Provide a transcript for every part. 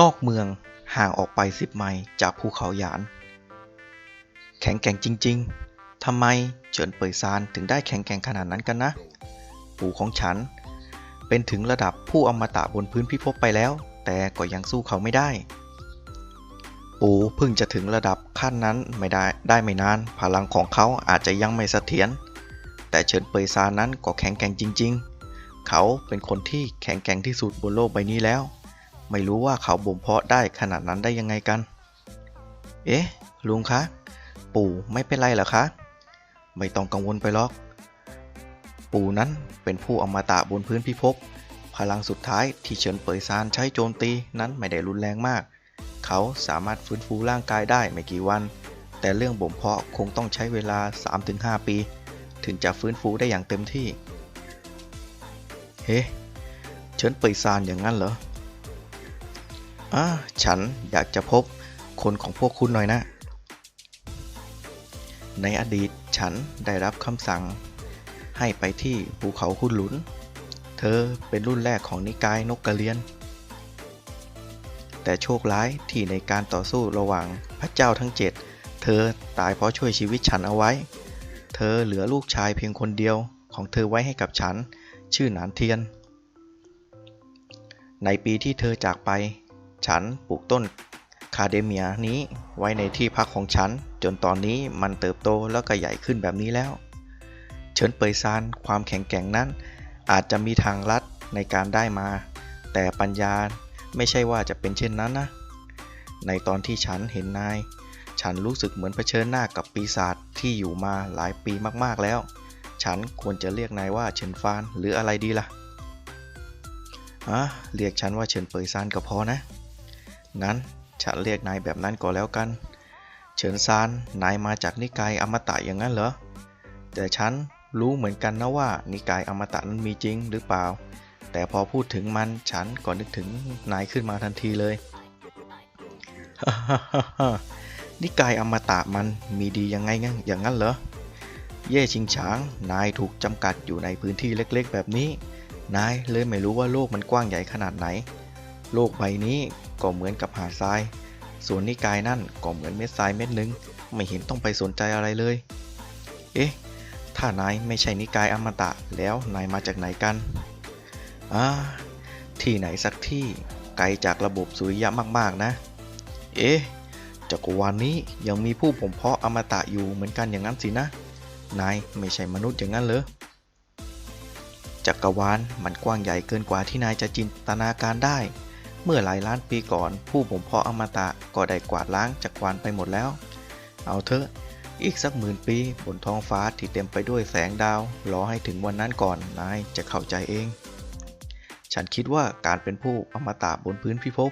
นอกเมืองห่างออกไปสิบไมล์จากภูเขาหยาน แข็งแกร่งจริง ๆ ทำไมเฉินเปยซานถึงได้แข็งแกร่งขนาดนั้นกันนะ ปู่ของฉัน เป็นถึงระดับผู้อมตะบนพื้นพิภพไปแล้ว แต่ก็ยังสู้เขาไม่ได้ ปู่เพิ่งจะถึงระดับขั้นนั้นไม่ได้ได้ไม่นาน พลังของเขาอาจจะยังไม่เสถียร แต่เฉินเปยซานนั้นก็แข็งแกร่งจริง ๆ เขาเป็นคนที่แข็งแกร่งที่สุดบนโลกใบนี้แล้ว ไม่รู้ว่าเขาบ่มเพาะได้ขนาดนั้นได้ยังไงกัน เอ๊ะ ลุงคะ ปู่ไม่เป็นไรเหรอคะ ไม่ต้องกังวลไปหรอก ปู่นั้นเป็นผู้อมตะบนพื้นพิภพ พลังสุดท้ายที่เฉินเป่ยซานใช้โจมตีนั้นไม่ได้รุนแรงมาก เขาสามารถฟื้นฟูร่างกายได้ไม่กี่วัน แต่เรื่องบ่มเพาะคงต้องใช้เวลา 3-5 ปี ถึงจะฟื้นฟูได้อย่างเต็มที่ เฮ้ เฉินเป่ยซานอย่างนั้นเหรอ อ่าฉันอยากจะพบคนของพวกคุณหน่อยนะ ในอดีตฉันได้รับคำสั่ง ให้ไปที่ภูเขาคุณหลุน เธอเป็นรุ่นแรกของนิกายนกกระเรียน แต่โชคร้ายที่ในการต่อสู้ระหว่างพระเจ้าทั้งเจ็ดเธอตายเพราะช่วยชีวิตฉันเอาไว้ เธอเหลือลูกชายเพียงคนเดียวของเธอไว้ให้กับฉัน ชื่อหนานเทียน ในปีที่เธอจากไป ฉันปลูกต้นคาเดเมียนี้ไว้ในที่พักของฉัน จนตอนนี้มันเติบโตแล้วก็ใหญ่ขึ้นแบบนี้แล้ว เฉินเปยซานความแข็งแกร่งนั้น อาจจะมีทางลัดในการได้มา แต่ปัญญาไม่ใช่ว่าจะเป็นเช่นนั้นนะ ในตอนที่ฉันเห็นนาย ฉันรู้สึกเหมือนเผชิญหน้ากับปีศาจที่อยู่มาหลายปีมากๆแล้ว ฉันควรจะเรียกนายว่าเฉินฟานหรืออะไรดีล่ะอะเรียกฉันว่าเฉินเปยซานก็พอนะ งั้นฉันเรียกนายแบบนั้นก็แล้วกัน เฉินซาน นายมาจากนิกายอมตะอย่างนั้นเหรอ แต่ฉันรู้เหมือนกันนะว่านิกายอมตะนั้นมีจริงหรือเปล่า แต่พอพูดถึงมันฉันก็นึกถึงนายขึ้นมาทันทีเลย นิกายอมตะมันมีดียังไงงั้นอย่างนั้นเหรอ เย่ชิงฉาง นายถูกจำกัดอยู่ในพื้นที่เล็กๆ แบบนี้ นายเลยไม่รู้ว่าโลกมันกว้างใหญ่ขนาดไหน โลกใบนี้ ก็เหมือนกับหาดทราย ส่วนนิกายนั่นก็เหมือนเม็ดทรายเม็ดหนึ่งไม่เห็นต้องไปสนใจอะไรเลย เอ๊ะ ถ้านายไม่ใช่นิกายอมตะแล้วนายมาจากไหนกัน อ่า ที่ไหนสักที่ไกลจากระบบสุริยะมากๆนะ เอ๊ะ จักรวาลนนี้ยังมีผู้ผมเพาะอมตะอยู่เหมือนกันอย่างนั้นสินะ นายไม่ใช่มนุษย์อย่างนั้นเหรอ จักรวาลมันกว้างใหญ่เกินกว่าที่นายจะจินตนาการได้ เมื่อหลายล้านปีก่อน ผู้บ่มเพาะอมตะก็ได้กวาดล้างจักรวาลไปหมดแล้ว เอาเถอะ อีกสักหมื่นปีบนท้องฟ้าที่เต็มไปด้วยแสงดาว รอให้ถึงวันนั้นก่อนนายจะเข้าใจเอง ฉันคิดว่าการเป็นผู้อมตะบนพื้นพิภพ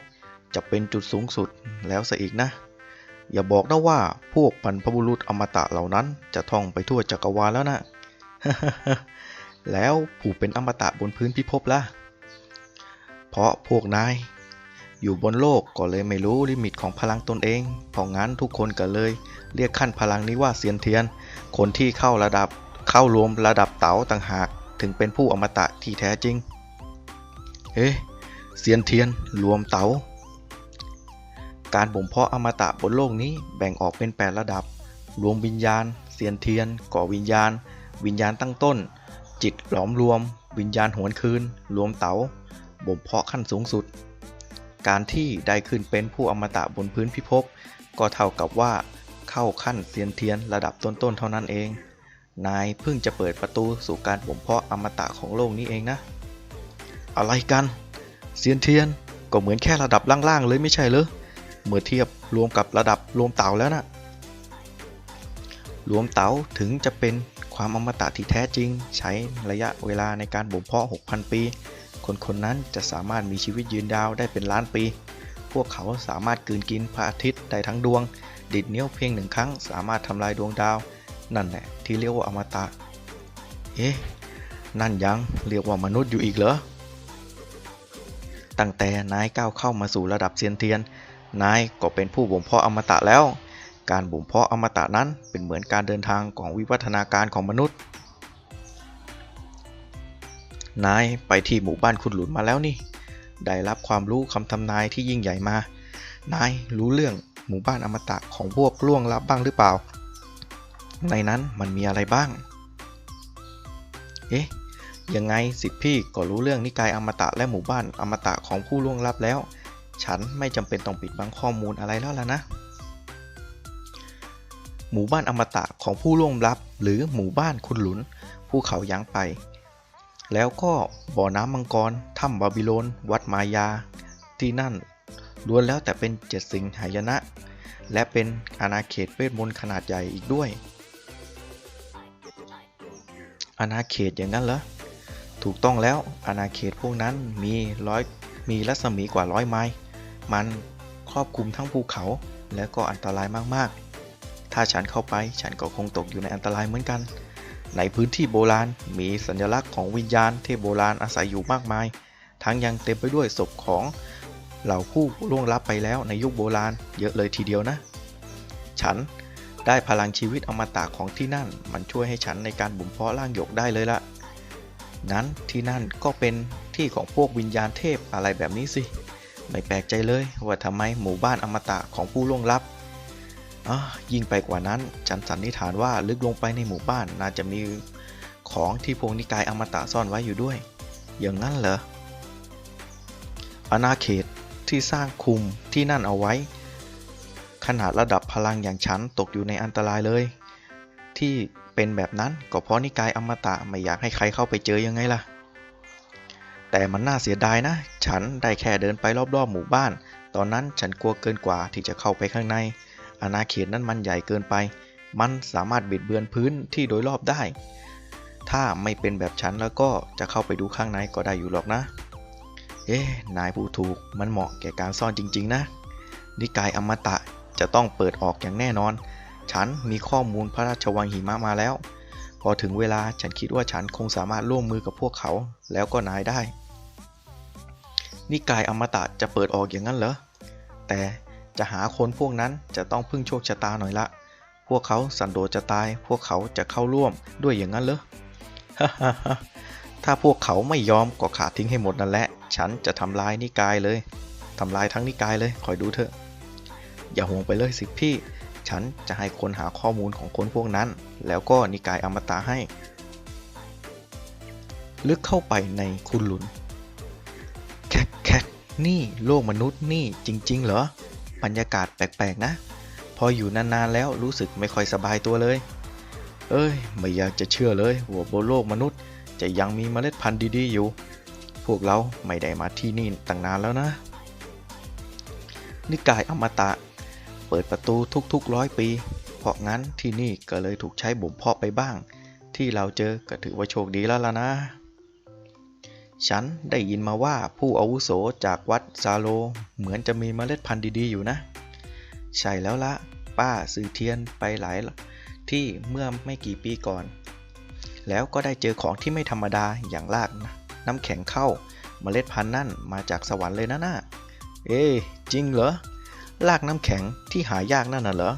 จะเป็นจุดสูงสุดแล้วซะอีกนะ อย่าบอกนะว่าพวกบรรพบุรุษอมตะเหล่านั้น จะท่องไปทั่วจักรวาลแล้วนะแล้วผู้เป็นอมตะบนพื้นพิภพล่ะ เพราะพวกนาย อยู่บนโลกก็เลยไม่รู้ลิมิตของพลังตนเอง เพราะงั้นทุกคนก็เลย เรียกขั้นพลังนี้ว่าเซียนเทียน คนที่เข้าระดับเข้ารวมระดับเต๋าต่างหาก ถึงเป็นผู้อมตะที่แท้จริง เอ๊ะเซียนเทียนรวมเต๋า การบ่มเพาะอมตะบนโลกนี้แบ่งออกเป็น 8 ระดับ รวมวิญญาณ เซียนเทียน ก่อวิญญาณ วิญญาณตั้งต้น จิตหลอมรวม วิญญาณหวนคืน รวมเต๋าบ่มเพาะขั้นสูงสุด การที่ได้ขึ้นเป็นผู้อมตะบนพื้นพิภพก็เท่ากับว่าเข้าขั้นเซียนเทียนระดับต้นๆเท่านั้นเอง นายเพิ่งจะเปิดประตูสู่การบ่มเพาะอมตะของโลกนี้เองนะ อะไรกันเซียนเทียนก็เหมือนแค่ระดับล่างๆเลยไม่ใช่เหรอเมื่อเทียบรวมกับระดับรวมเต่าแล้วนะรวมเต่าถึงจะเป็นความอมตะที่แท้จริง ใช้ระยะเวลาในการบ่มเพาะ 6,000 ปี คนคนนั้นจะสามารถมีชีวิตยืนดาวได้เป็นล้านปี พวกเขาสามารถกืนกินพระอาทิตย์ได้ทั้งดวง ดิดนิ้วเพียงหนึ่งครั้งสามารถทำลายดวงดาว นั่นแหละที่เรียกว่าอมตะ เอ๊ะ นั่นยังเรียกว่ามนุษย์อยู่อีกเหรอ ตั้งแต่นายก้าวเข้ามาสู่ระดับเซียนเทียน นายก็เป็นผู้บ่มเพาะอมตะแล้ว การบ่มเพาะอมตะนั้นเป็นเหมือนการเดินทางของวิวัฒนาการของมนุษย์ นายไปที่หมู่บ้านคุณหลุนมาแล้วนี่ ได้รับความรู้คำทำนายที่ยิ่งใหญ่มา นายรู้เรื่องหมู่บ้านอมตะของพวกล่วงลับบ้างหรือเปล่า ในนั้นมันมีอะไรบ้าง เอ๊ะ ยังไงสิพี่ก็รู้เรื่องนิกายอมตะและหมู่บ้านอมตะของผู้ล่วงลับแล้ว ฉันไม่จำเป็นต้องปิดบังข้อมูลอะไรแล้วล่ะนะหมู่บ้านอมตะของผู้ล่วงลับ หรือหมู่บ้านคุณหลุนภูเขายางไป แล้วก็บ่อน้ำมังกร ถ้ำบาบิโลน วัดมายา ที่นั่นล้วนแล้วแต่เป็นเจ็ดสิ่งหายนะ และเป็นอาณาเขตเวทมนต์ขนาดใหญ่อีกด้วย อาณาเขตอย่างนั้นเหรอ ถูกต้องแล้ว อาณาเขตพวกนั้นมีร้อยมีรัศมีกว่าร้อยไมล์ มันครอบคลุมทั้งภูเขาและก็อันตรายมากๆ ถ้าฉันเข้าไปฉันก็คงตกอยู่ในอันตรายเหมือนกัน ในพื้นที่โบราณมีสัญลักษณ์ของวิญญาณเทพโบราณอาศัยอยู่มากมาย ทั้งยังเต็มไปด้วยศพของเหล่าผู้ล่วงลับไปแล้วในยุคโบราณเยอะเลยทีเดียวนะ ฉันได้พลังชีวิตอมตะของที่นั่น มันช่วยให้ฉันในการบ่มเพาะร่างหยกได้เลยละงั้นที่นั่นก็เป็นที่ของพวกวิญญาณเทพอะไรแบบนี้สิ ไม่แปลกใจเลยว่าทำไมหมู่บ้านอมตะของผู้ล่วงลับ ยิ่งไปกว่านั้นฉันสันนิษฐานว่าลึกลงไปในหมู่บ้านน่าจะมีของที่พวกนิกายอมตะซ่อนไว้อยู่ด้วย อย่างนั้นเหรออาณาเขตที่สร้างคุมที่นั่นเอาไว้ ขนาดระดับพลังอย่างฉันตกอยู่ในอันตรายเลย ที่เป็นแบบนั้นก็เพราะนิกายอมตะไม่อยากให้ใครเข้าไปเจอยังไงล่ะ แต่มันน่าเสียดายนะ ฉันได้แค่เดินไปรอบๆหมู่บ้าน ตอนนั้นฉันกลัวเกินกว่าที่จะเข้าไปข้างใน อาณาเขตนั้นมันใหญ่เกินไป มันสามารถบิดเบือนพื้นที่โดยรอบได้ ถ้าไม่เป็นแบบฉันแล้วก็จะเข้าไปดูข้างในก็ได้อยู่หรอกนะ เอ๊ะ นายผู้ถูก มันเหมาะแก่การซ่อนจริง ๆ นะ นิกายอมตะจะต้องเปิดออกอย่างแน่นอน ฉันมีข้อมูลพระราชวังหิมะมาแล้ว พอถึงเวลาฉันคิดว่าฉันคงสามารถร่วมมือกับพวกเขาแล้วก็นายได้ นิกายอมตะจะเปิดออกอย่างนั้นเหรอ แต่ จะหาคนพวกนั้นจะต้องพึ่งโชคชะตาหน่อยละ พวกเขาสันโดษจะตาย พวกเขาจะเข้าร่วมด้วยอย่างนั้นเหรอถ้าพวกเขาไม่ยอมก็ขาดทิ้งให้หมดนั่นแหละ ฉันจะทำลายนิกายเลยทำลายทั้งนิกายเลย คอยดูเถอะ อย่าห่วงไปเลยสิพี่ ฉันจะให้คนหาข้อมูลของคนพวกนั้น แล้วก็นิกายอมตะให้ ลึกเข้าไปในคุณหลุน แคกแคกนี่โลกมนุษย์นี่จริง ๆ เหรอ บรรยากาศแปลกๆนะ พออยู่นานๆแล้วรู้สึกไม่ค่อยสบายตัวเลย เอ้ย ไม่อยากจะเชื่อเลยว่าบนโลกมนุษย์ จะยังมีเมล็ดพันธุ์ดีๆอยู่ พวกเราไม่ได้มาที่นี่ตั้งนานแล้วนะ นิกายอมตะ เปิดประตูทุกๆร้อยปี เพราะงั้นที่นี่ก็เลยถูกใช้บ่มเพาะไปบ้าง ที่เราเจอก็ถือว่าโชคดีแล้วล่ะนะ ฉันได้ยินมาว่าผู้อาวุโสจากวัดซาโล เหมือนจะมีเมล็ดพันธุ์ดี ๆ อยู่นะ ใช่แล้วละ ป้าสื่อเทียนไปหลายที่เมื่อไม่กี่ปีก่อน แล้วก็ได้เจอของที่ไม่ธรรมดาอย่างรากน้ำแข็งเข้าเมล็ดพันธุ์นั่นมาจากสวรรค์เลยนะน่าเอ๊ะจริงเหรอรากน้ำแข็งที่หายากนั่นน่ะเหรอ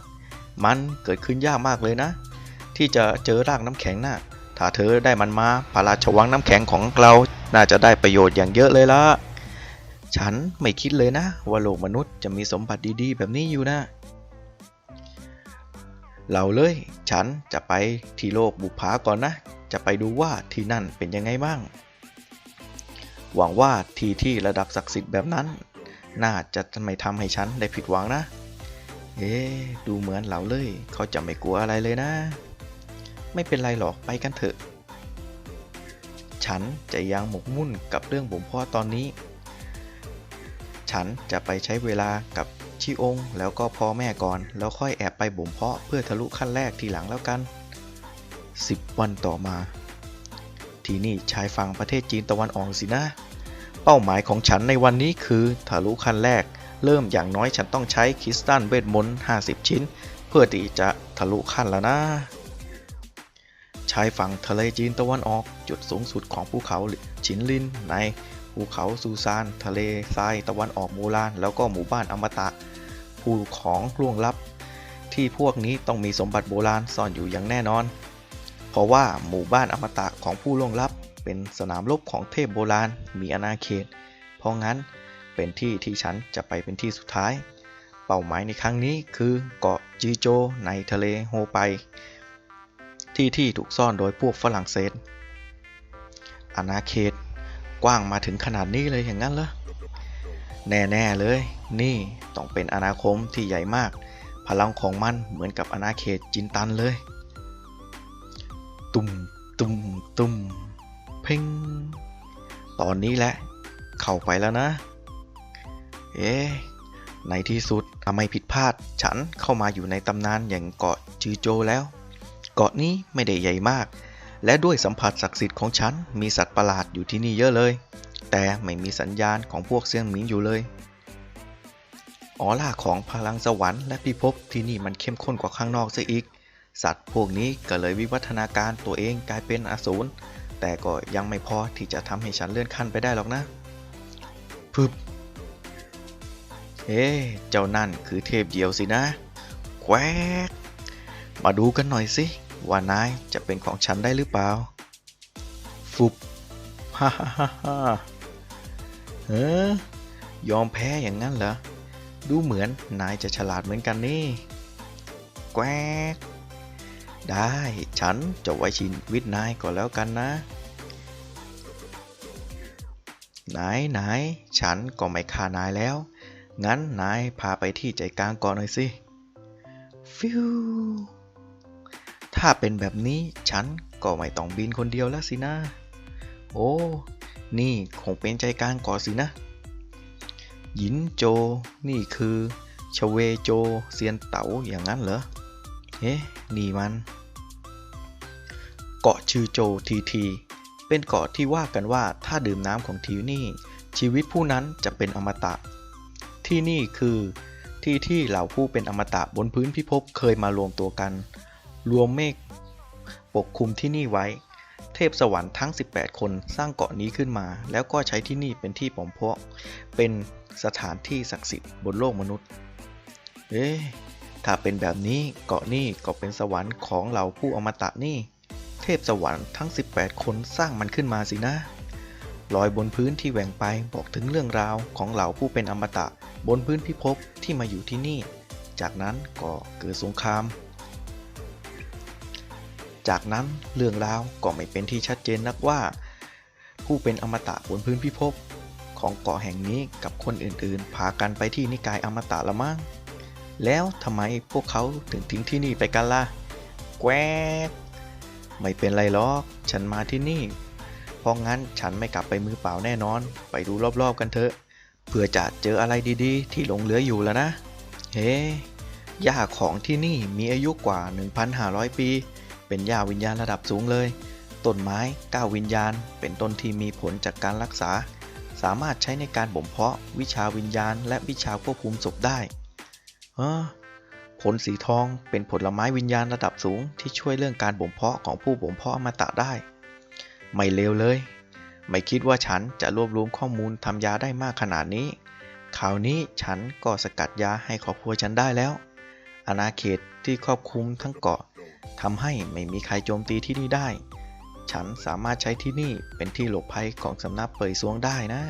มันเกิดขึ้นยากมากเลยนะ ที่จะเจอรากน้ำแข็งน่ะถ้าเธอได้มันมาพระราชวังน้ำแข็งของเรา น่าจะได้ประโยชน์อย่างเยอะเลยละฉันไม่คิดเลยนะ ว่าโลกมนุษย์จะมีสมบัติดีๆ แบบนี้อยู่นะเราเลย ฉันจะไปที่โลกบุพาก่อนนะ จะไปดูว่าที่นั่นเป็นยังไงบ้าง หวังว่าที่ที่ระดับศักดิ์สิทธิ์แบบนั้น น่าจะไม่ทำให้ฉันได้ผิดหวังนะ เอ๊ดูเหมือนเหลาเลย เขาจะไม่กลัวอะไรเลยนะ ไม่เป็นไรหรอกไปกันเถอะ ฉันจะยังหมกมุ่นกับเรื่องบ่มเพาะตอนนี้ ฉันจะไปใช้เวลากับชิองแล้วก็พ่อแม่ก่อน แล้วค่อยแอบไปบ่มเพาะเพื่อทะลุขั้นแรกทีหลังแล้วกัน 10 วันต่อมา ที่นี่ชายฝั่งประเทศจีนตะวันออกสินะ เป้าหมายของฉันในวันนี้คือทะลุขั้นแรก เริ่มอย่างน้อยฉันต้องใช้คริสตัลเวทมนต์50 ชิ้น เพื่อที่จะทะลุขั้นแล้วนะ ชายฝั่งทะเลจีนตะวันออก จุดสูงสุดของภูเขาฉินลินในภูเขาซูซาน ทะเลทรายตะวันออกมูลาน แล้วก็หมู่บ้านอมตะ ภูของล่วงลับ ที่พวกนี้ต้องมีสมบัติโบราณซ่อนอยู่อย่างแน่นอน เพราะว่าหมู่บ้านอมตะของผู้ล่วงลับ เป็นสนามรบของเทพโบราณ มีอาณาเขต เพราะงั้นเป็นที่ที่ฉันจะไปเป็นที่สุดท้าย เป้าหมายในครั้งนี้คือเกาะจีโจในทะเลโฮไป ที่ที่ถูกซ่อนโดยพวกฝรั่งเศส อาณาเขตกว้างมาถึงขนาดนี้เลยอย่างนั้นเหรอ แน่ๆเลย นี่ต้องเป็นอาณาคมที่ใหญ่มาก พลังของมันเหมือนกับอาณาเขตจินตันเลย ตุ่มตุ่มตุ่มเพ่ง ตอนนี้แหละ เข้าไปแล้วนะ เอ๊ในที่สุดทำไมผิดพลาด ฉันเข้ามาอยู่ในตำนานอย่างเกาะจือโจแล้ว เกาะนี้ไม่ได้ใหญ่มาก และด้วยสัมผัสศักดิ์สิทธิ์ของฉัน มีสัตว์ประหลาดอยู่ที่นี่เยอะเลย แต่ไม่มีสัญญาณของพวกเซียงหมิงอยู่เลยออร่าของพลังสวรรค์และพิภพที่นี่มันเข้มข้นกว่าข้างนอกซะอีก สัตว์พวกนี้ก็เลยวิวัฒนาการตัวเองกลายเป็นอสูรแต่ก็ยังไม่พอที่จะทำให้ฉันเลื่อนขั้นไปได้หรอกนะพึบเอ๊ะเจ้านั่นคือเทพเดียวสินะ แควกมาดูกันหน่อยสิ ว่านายจะเป็นของฉันได้หรือเปล่า ฟุบ ฮ่าฮ่าฮ่าฮ่าเฮ้ยอมแพ้อย่างนั้นเหรอ ดูเหมือนนายจะฉลาดเหมือนกันนี่แควกได้ฉันจะไว้ชีวิตนายก่อนแล้วกันนะ ไหนไหนฉันก็ไม่ฆ่านายแล้ว งั้นนายพาไปที่ใจกลางก่อนหน่อยสิ ฟิว ถ้าเป็นแบบนี้ฉันก็ไม่ต้องบินคนเดียวแล้วสินะ โอ้ นี่คงเป็นใจกลางก่อสินะ หยินโจ นี่คือชเวโจเซียนเต๋าอย่างนั้นเหรอเอ๊ะนี่มัน เกาะชื่อโจทีที เป็นเกาะที่ว่ากันว่าถ้าดื่มน้ำของทีนี่ ชีวิตผู้นั้นจะเป็นอมตะ ที่นี่คือที่ที่เหล่าผู้เป็นอมตะบนพื้นพิภพเคยมารวมตัวกัน รวมเมฆปกคลุมที่นี่ไว้ เทพสวรรค์ทั้ง 18 คนสร้างเกาะนี้ขึ้นมา แล้วก็ใช้ที่นี่เป็นที่ปอมเพาะ เป็นสถานที่ศักดิ์สิทธิ์บนโลกมนุษย์ เอ๊ะถ้าเป็นแบบนี้เกาะนี่ก็เป็นสวรรค์ของเหล่าผู้อมตะนี่ เทพสวรรค์ทั้ง 18 คนสร้างมันขึ้นมาสินะรอยบนพื้นที่แหว่งไปบอกถึงเรื่องราวของเหล่าผู้เป็นอมตะ บนพื้นพิภพที่มาอยู่ที่นี่ จากนั้นก็เกิดสงคราม จากนั้นเรื่องราวก็ไม่เป็นที่ชัดเจนนักว่า ผู้เป็นอมตะบนพื้นพิภพของเกาะแห่งนี้กับคนอื่นๆ พากันไปที่นิกายอมตะละมั้งแล้วทำไมพวกเขาถึงทิ้งที่นี่ไปกันล่ะ แกวไม่เป็นไรหรอก ฉันมาที่นี่ เพราะงั้นฉันไม่กลับไปมือเปล่าแน่นอน ไปดูรอบๆกันเถอะ เพื่อจะเจออะไรดีๆ ที่หลงเหลืออยู่แล้วนะ เฮ้หญ้าของที่นี่มีอายุกว่า 1,500 ปี เป็นญ้าวิญญาณระดับสูงเลย ต้นไม้ก้าววิญญาณ เป็นต้นที่มีผลจากการรักษา สามารถใช้ในการบ่มเพาะ วิชาวิญญาณ และวิชาควบคุมศพได้เออผลสีทองเป็นผลไม้วิญญาณระดับสูง ที่ช่วยเรื่องการบ่มเพาะของผู้บ่มเพาะอมตะได้ ไม่เลวเลย ไม่คิดว่าฉันจะรวบรวมข้อมูลทำยาได้มากขนาดนี้คราวนี้ฉันก็สกัดยาให้ครอบครัวฉันได้แล้ว อาณาเขตที่ครอบคลุมทั้งเกาะ ทำให้ไม่มีใครโจมตีที่นี่ได้ ฉันสามารถใช้ที่นี่เป็นที่หลบภัยของสำนักเปยซวงได้นะ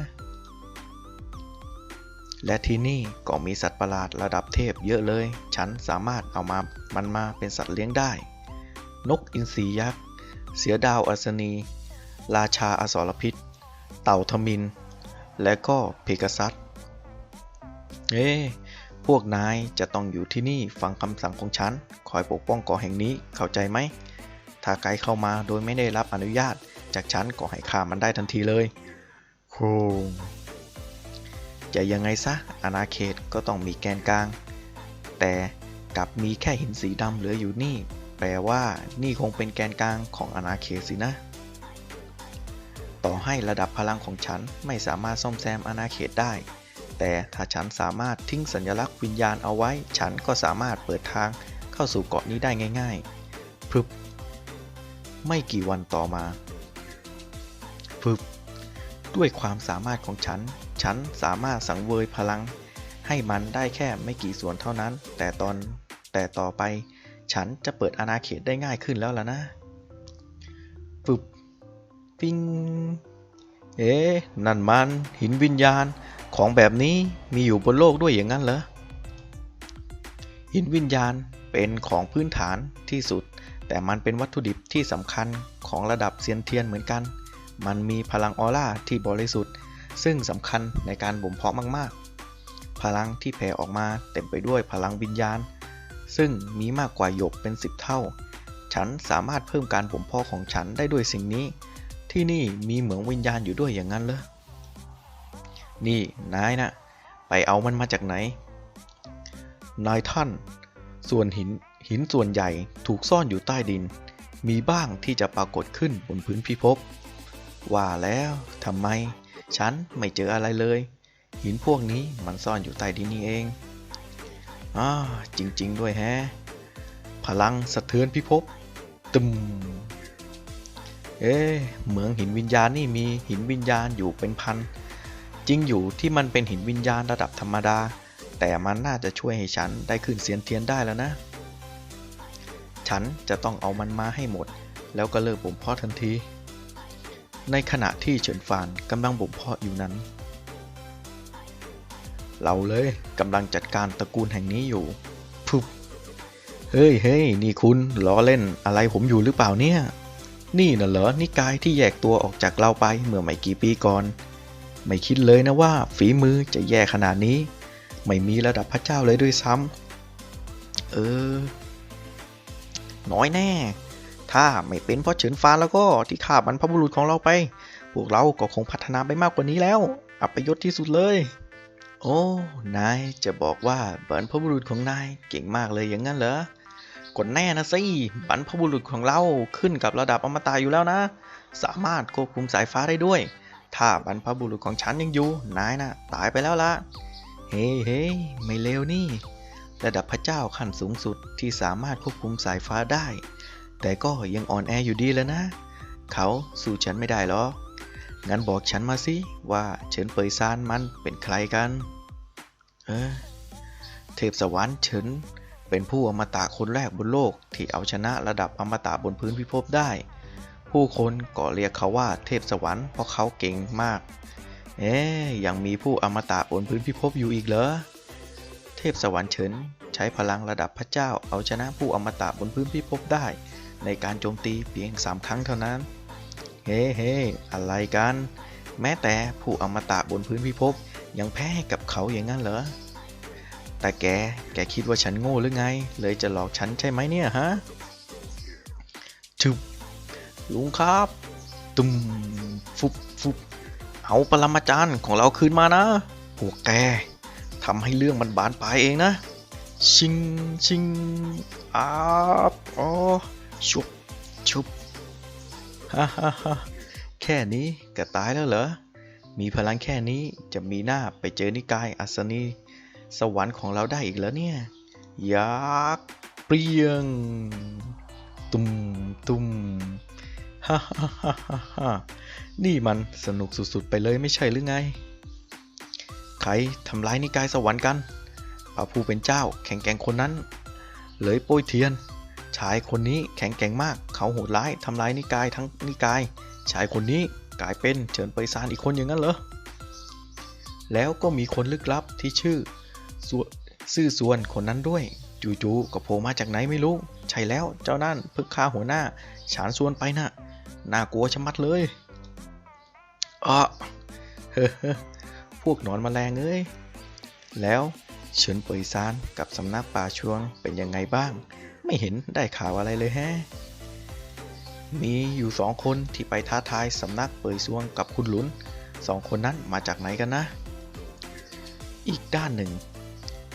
และที่นี่ก็มีสัตว์ประหลาดระดับเทพเยอะเลย ฉันสามารถเอามามันมาเป็นสัตว์เลี้ยงได้ นกอินทรียักษ์ เสือดาวอัศนี ราชาอสรพิษ เต่าทมิน และก็เพกาซัสเอ๊ะ พวกนายจะต้องอยู่ที่นี่ฟังคำสั่งของฉัน คอยปกป้องเกาะแห่งนี้เข้าใจไหม ถ้าไกลเข้ามาโดยไม่ได้รับอนุญาต จากฉันก็ให้ฆ่ามันได้ทันทีเลยโครงจะยังไงซะอาณาเขตก็ต้องมีแกนกลาง แต่กลับมีแค่หินสีดำเหลืออยู่นี่ แปลว่านี่คงเป็นแกนกลางของอาณาเขตสินะ ต่อให้ระดับพลังของฉันไม่สามารถซ่อมแซมอาณาเขตได้ แต่ถ้าฉันสามารถทิ้งสัญลักษณ์วิญญาณเอาไว้ ฉันก็สามารถเปิดทางเข้าสู่เกาะนี้ได้ง่ายๆพึบไม่กี่วันต่อมาพึบด้วยความสามารถของฉัน ฉันสามารถสังเวยพลัง ให้มันได้แค่ไม่กี่ส่วนเท่านั้น แต่ตอนแต่ต่อไป ฉันจะเปิดอาณาเขตได้ง่ายขึ้นแล้วล่ะนะปึบปิ้งเอ๊ะนั่นมันหินวิญญาณ ของแบบนี้มีอยู่บนโลกด้วยอย่างนั้นเหรอ หินวิญญาณเป็นของพื้นฐานที่สุด แต่มันเป็นวัตถุดิบที่สำคัญของระดับเซียนเทียนเหมือนกัน มันมีพลังออร่าที่บริสุทธิ์ ซึ่งสำคัญในการบ่มเพาะมาก ๆ พลังที่แผ่ออกมาเต็มไปด้วยพลังวิญญาณ ซึ่งมีมากกว่าหยกเป็นสิบเท่า ฉันสามารถเพิ่มการบ่มเพาะของฉันได้ด้วยสิ่งนี้ ที่นี่มีเหมืองวิญญาณอยู่ด้วยอย่างนั้นเหรอ นี่นายนะไปเอามันมาจากไหน นายท่าน ส่วนหินหินส่วนใหญ่ถูกซ่อนอยู่ใต้ดิน มีบ้างที่จะปรากฏขึ้นบนพื้นพิภพ ว่าแล้วทำไม ฉันไม่เจออะไรเลย หินพวกนี้มันซ่อนอยู่ใต้ดินนี่เองอ่าจริง ๆ ด้วยแฮะ พลังสะเทือนพิภพตึมเอ๊เหมืองหินวิญญาณนี่มีหินวิญญาณอยู่เป็นพัน จริงอยู่ที่มันเป็นหินวิญญาณระดับธรรมดา แต่มันน่าจะช่วยให้ฉันได้ขึ้นเสียนเทียนได้แล้วนะ ฉันจะต้องเอามันมาให้หมด แล้วก็เลิกบ่มเพาะทันที ในขณะที่เฉินฟานกำลังบ่มเพาะอยู่นั้น เราเลยกำลังจัดการตระกูลแห่งนี้อยู่พุบเฮ้ยเฮ้ยนี่คุณล้อเล่นอะไรผมอยู่หรือเปล่าเนี่ย นี่น่ะเหรอนิกายที่แยกตัวออกจากเราไปเมื่อไม่กี่ปีก่อน ไม่คิดเลยนะว่าฝีมือจะแย่ขนาดนี้ ไม่มีระดับพระเจ้าเลยด้วยซ้ำเออ น้อยแน่ ถ้าไม่เป็นเพราะเฉินฟ้าแล้วก็ที่ฆ่าบรรพบุรุษของเราไป พวกเราก็คงพัฒนาไปมากกว่านี้แล้ว อัปยศที่สุดเลย โอ้ นายจะบอกว่าบรรพบุรุษของนายเก่งมากเลยอย่างนั้นเหรอกดแน่นะสิบรรพบุรุษของเราขึ้นกับระดับอมตะอยู่แล้วนะ สามารถควบคุมสายฟ้าได้ด้วย ถ้าบรรพบุรุษของฉันยังอยู่ นายนะตายไปแล้วละเฮ้เฮ้ไม่เลวนี่ ระดับพระเจ้าขั้นสูงสุดที่สามารถควบคุมสายฟ้าได้ แต่ก็ยังอ่อนแออยู่ดีแล้วนะ เขาสู้ฉันไม่ได้หรอกงั้นบอกฉันมาสิว่าเฉินเปยซานมันเป็นใครกัน เออ เทพสวรรค์เฉินเป็นผู้อมตะคนแรกบนโลกที่เอาชนะระดับอมตะบนพื้นพิภพได้ ผู้คนก็เรียกเขาว่าเทพสวรรค์เพราะเขาเก่งมาก เอ๊ยยังมีผู้อมตะบนพื้นพิภพอยู่อีกเหรอ เทพสวรรค์เฉินใช้พลังระดับพระเจ้าเอาชนะผู้อมตะบนพื้นพิภพได้ ในการโจมตีเพียงสามครั้งเท่านั้น เฮ้เฮ้อะไรกัน แม้แต่ผู้อมตะบนพื้นพิภพยังแพ้ให้กับเขาอย่างนั้นเหรอ แต่แก แกคิดว่าฉันโง่หรือไง เลยจะหลอกฉันใช่ไหมเนี่ยฮะชุบ ลุงครับ ตุ้มฟุบฟุบเอาปรมาจารย์ของเราคืนมานะพวกแกทำให้เรื่องมันบานปลายเองนะ ชิงชิงอาบอ๋อชุบชุบฮ่าฮ่าฮ่าแค่นี้ก็ตายแล้วเหรอ มีพลังแค่นี้จะมีหน้าไปเจอนิกายอัศนี สวรรค์ของเราได้อีกแล้วเนี่ย ยักษ์เปรียง ตุมตุม ฮ่าฮ่าฮ่าฮ่านี่มันสนุกสุดๆ ไปเลยไม่ใช่หรือไง ใครทำร้ายนิกายสวรรค์กันพระผู้เป็นเจ้าแข็งแกร่งคนนั้น เลยโป้ยเทียน ชายคนนี้แข็งแกร่งมาก เขาโหดร้ายทำร้ายนิกายทั้งนิกาย ชายคนนี้กลายเป็นเฉินเปยซานอีกคนอย่างนั้นเหรอ แล้วก็มีคนลึกลับที่ชื่อซื่อส่วนคนนั้นด้วย จู่ๆก็โผล่มาจากไหนไม่รู้ ใช่แล้วเจ้านั่นเพิ่งฆ่าหัวหน้า ฉานส่วนไปน่ะ น่ากลัวชะมัดเลยอะเฮ้อพวกหนอนแมลงเอ้ย แล้วเฉินเปยซานกับสำนักป่าชวงเป็นยังไงบ้าง ไม่เห็นได้ข่าวอะไรเลยแฮะ มีอยู่สองคนที่ไปท้าทายสำนักเปยซวงกับคุณหลุนสองคนนั้นมาจากไหนกันนะ อีกด้านหนึ่ง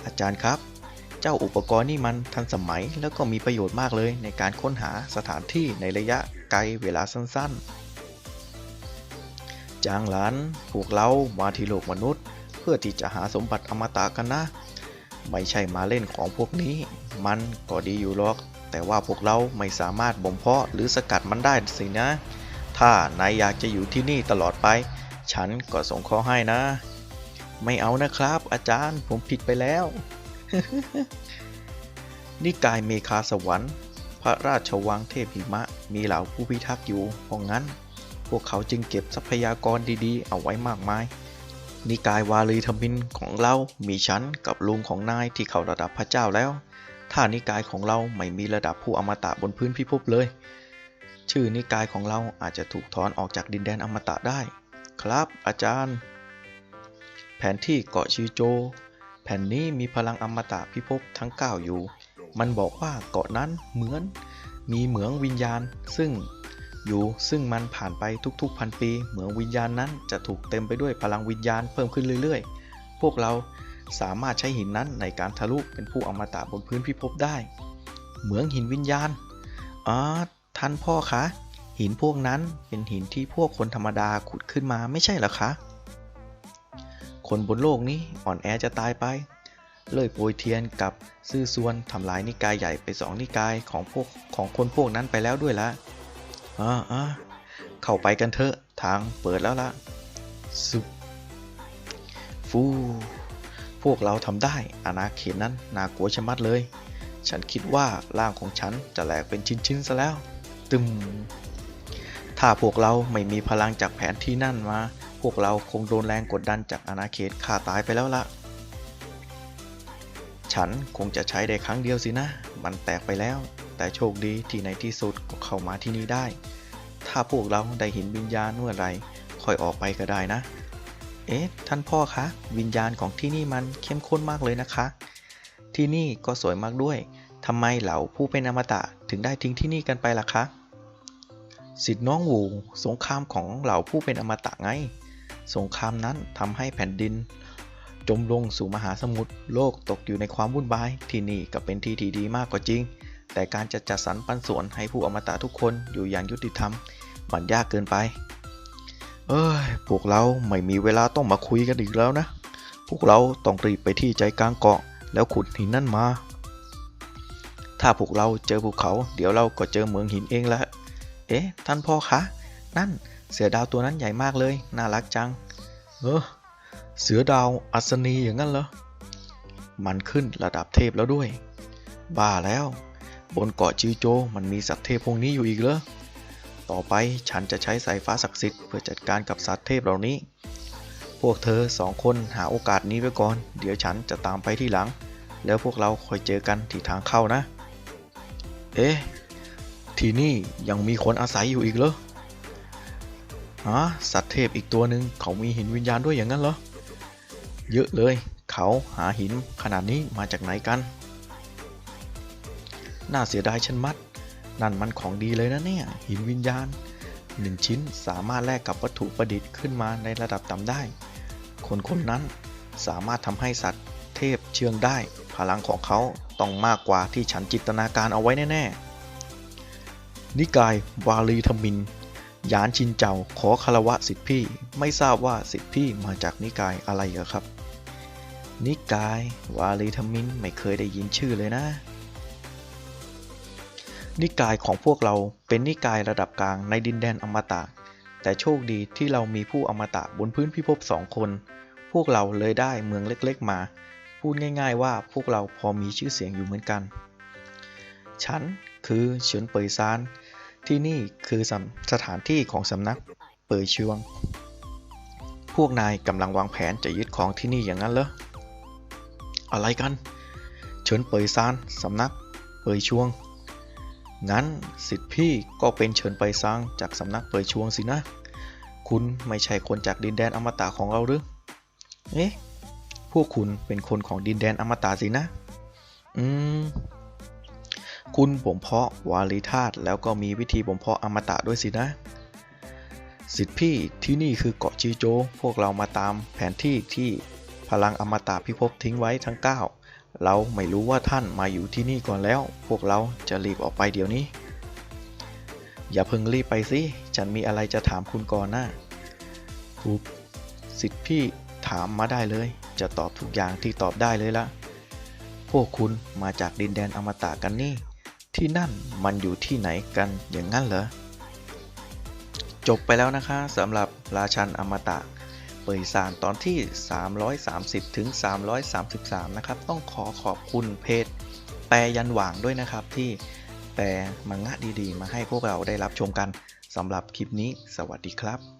อาจารย์ครับ เจ้าอุปกรณ์นี่มันทันสมัยแล้วก็มีประโยชน์มากเลยในการค้นหาสถานที่ในระยะ ไกลเวลาสั้นๆ จางหลานพวกเรามาที่โลกมนุษย์ เพื่อที่จะหาสมบัติอมตะกันนะ ไม่ใช่มาเล่นของพวกนี้ มันก็ดีอยู่หรอก แต่ว่าพวกเราไม่สามารถบ่มเพาะหรือสกัดมันได้สินะ ถ้านายอยากจะอยู่ที่นี่ตลอดไป ฉันก็ส่งข้อให้นะ ไม่เอานะครับ อาจารย์ผมผิดไปแล้วนิกายเมคาสวรรค์ พระราชวังเทพหิมะมีเหล่าผู้พิทักษ์อยู่ เพราะงั้น พวกเขาจึงเก็บทรัพยากรดีๆ เอาไว้มากมาย นิกายวาลีธรรมินของเรา มีฉันกับลุงของนายที่เข้าระดับพระเจ้าแล้ว ถ้านิกายของเราไม่มีระดับผู้อมตะบนพื้นพิภพเลย ชื่อนิกายของเราอาจจะถูกถอนออกจากดินแดนอมตะได้ ครับ อาจารย์ แผนที่เกาะชิโจ แผ่นนี้มีพลังอมตะพิภพทั้ง9อยู่ มันบอกว่าเกาะนั้นเหมือนมีเหมืองวิญญาณ ซึ่งอยู่ซึ่งมันผ่านไปทุกๆพันปี เหมืองวิญญาณนั้นจะถูกเต็มไปด้วยพลังวิญญาณเพิ่มขึ้นเรื่อยๆ พวกเราสามารถใช้หินนั้นในการทะลุเป็นผู้อมตะบนพื้นพิภพได้ เหมืองหินวิญญาณอ๋อท่านพ่อคะ หินพวกนั้นเป็นหินที่พวกคนธรรมดาขุดขึ้นมาไม่ใช่หรอคะ คนบนโลกนี้อ่อนแอจะตายไป เลยโปยเทียนกับซื่อซวนทำลายนิกายใหญ่ไปสองนิกายของพวกของคนพวกนั้นไปแล้วด้วยละอ่าอ่าเข้าไปกันเถอะทางเปิดแล้วละสุฟูพวกเราทำได้อาณาเขตนั้นน่ากลัวชะมัดเลย ฉันคิดว่าร่างของฉันจะแหลกเป็นชิ้นๆซะแล้ว ตึมถ้าพวกเราไม่มีพลังจากแผนที่นั่นมา พวกเราคงโดนแรงกดดันจากอาณาเขตฆ่าตายไปแล้วล่ะ ฉันคงจะใช้ได้ครั้งเดียวสินะ มันแตกไปแล้ว แต่โชคดีที่ในที่สุดก็เข้ามาที่นี่ได้ ถ้าพวกเราได้เห็นวิญญาณเมื่อไรค่อยออกไปก็ได้นะ เอ๊ะ ท่านพ่อคะ วิญญาณของที่นี่มันเข้มข้นมากเลยนะคะ ที่นี่ก็สวยมากด้วยทำไมเหล่าผู้เป็นอมตะถึงได้ทิ้งที่นี่กันไปล่ะคะสิทธิ์น้องวูสงครามของเหล่าผู้เป็นอมตะไง สงครามนั้นทำให้แผ่นดิน จมลงสู่มหาสมุทรโลกตกอยู่ในความวุ่นวายที่นี่ก็เป็นที่ที่ดีมากกว่าจริง แต่การจะจัดสรรปันส่วนให้ผู้อมตะทุกคนอยู่อย่างยุติธรรม มันยากเกินไป เอ้ยพวกเราไม่มีเวลาต้องมาคุยกันอีกแล้วนะ พวกเราต้องรีบไปที่ใจกลางเกาะ แล้วขุดหินนั่นมา ถ้าพวกเราเจอภูเขา เดี๋ยวเราก็เจอเมืองหินเองแหละเอ๊ะท่านพ่อคะ นั่นเสือดาวตัวนั้นใหญ่มากเลย น่ารักจัง เออ เสือดาวอัศนีอย่างนั้นเหรอ มันขึ้นระดับเทพแล้วด้วย บ้าแล้ว บนเกาะจิวโจมันมีสัตว์เทพพวกนี้อยู่อีกเหรอ ต่อไปฉันจะใช้สายฟ้าศักดิ์สิทธิ์เพื่อจัดการกับสัตว์เทพเหล่านี้ พวกเธอสองคนหาโอกาสนี้ไว้ก่อน เดี๋ยวฉันจะตามไปที่หลัง แล้วพวกเราคอยเจอกันที่ทางเข้านะ เอ๊ะ ที่นี่ยังมีคนอาศัยอยู่อีกเหรอฮะสัตว์เทพอีกตัวหนึ่งเขามีหินวิญญาณด้วยอย่างนั้นเหรอ เยอะเลย เขาหาหินขนาดนี้มาจากไหนกัน น่าเสียดายฉันมัด นั่นมันของดีเลยนะเนี่ย หินวิญญาณหนึ่งชิ้นสามารถแลกกับวัตถุประดิษฐ์ขึ้นมาในระดับต่ำได้ คนคนนั้นสามารถทำให้สัตว์เทพเชื่องได้ พลังของเขาต้องมากกว่าที่ฉันจินตนาการเอาไว้แน่ๆ นิกายวาลีธมิน ยานชินเจ้าขอคารวะสิทธิพี่ ไม่ทราบว่าสิทธิพี่มาจากนิกายอะไรเหรอครับ นิกาย วาลีธมินไม่เคยได้ยินชื่อเลยนะ นิกายของพวกเราเป็นนิกายระดับกลางในดินแดนอมตะ แต่โชคดีที่เรามีผู้อมตะบนพื้นพิภพสองคน พวกเราเลยได้เมืองเล็กๆมา พูดง่าย ๆ ว่าพวกเราพอมีชื่อเสียงอยู่เหมือนกัน ฉันคือเฉินเปยซาน ที่นี่คือสสถานที่ของสำนักเปยชวง พวกนายกำลังวางแผนจะยึดของที่นี่อย่างนั้นเหรอ อะไรกัน เฉินเปยซานสำนักเปยชวง งั้นสิทธิพี่ก็เป็นเฉินไปซังจากสำนักเปยชวงสินะ คุณไม่ใช่คนจากดินแดนอมตะของเราหรือ เอ๊ะ พวกคุณเป็นคนของดินแดนอมตะสินะ อืม คุณบ่มเพาะวาลีธาตุแล้วก็มีวิธีบ่มเพาะอมตะด้วยสินะสิทธิพี่ที่นี่คือเกาะจีโจ พวกเรามาตามแผนที่ที่ พลังอมตะพิภพทิ้งไว้ทั้ง 9 เราไม่รู้ว่าท่านมาอยู่ที่นี่ก่อนแล้ว พวกเราจะรีบออกไปเดี๋ยวนี้ อย่าเพิ่งรีบไปสิ ฉันมีอะไรจะถามคุณก่อนนะถูกสิทธิพี่ถามมาได้เลย จะตอบทุกอย่างที่ตอบได้เลยละพวกคุณมาจากดินแดนอมตะกันนี่ ที่นั่นมันอยู่ที่ไหนกันอย่างนั้นเหรอจบไปแล้วนะคะสำหรับราชันอมตะ ปิดสารตอนที่ 330 ถึง 333 นะครับ ต้องขอขอบคุณเพจแปรยันหว่างด้วยนะครับ ที่แปลมังงะดีๆ มาให้พวกเราได้รับชมกันสำหรับคลิปนี้ สวัสดีครับ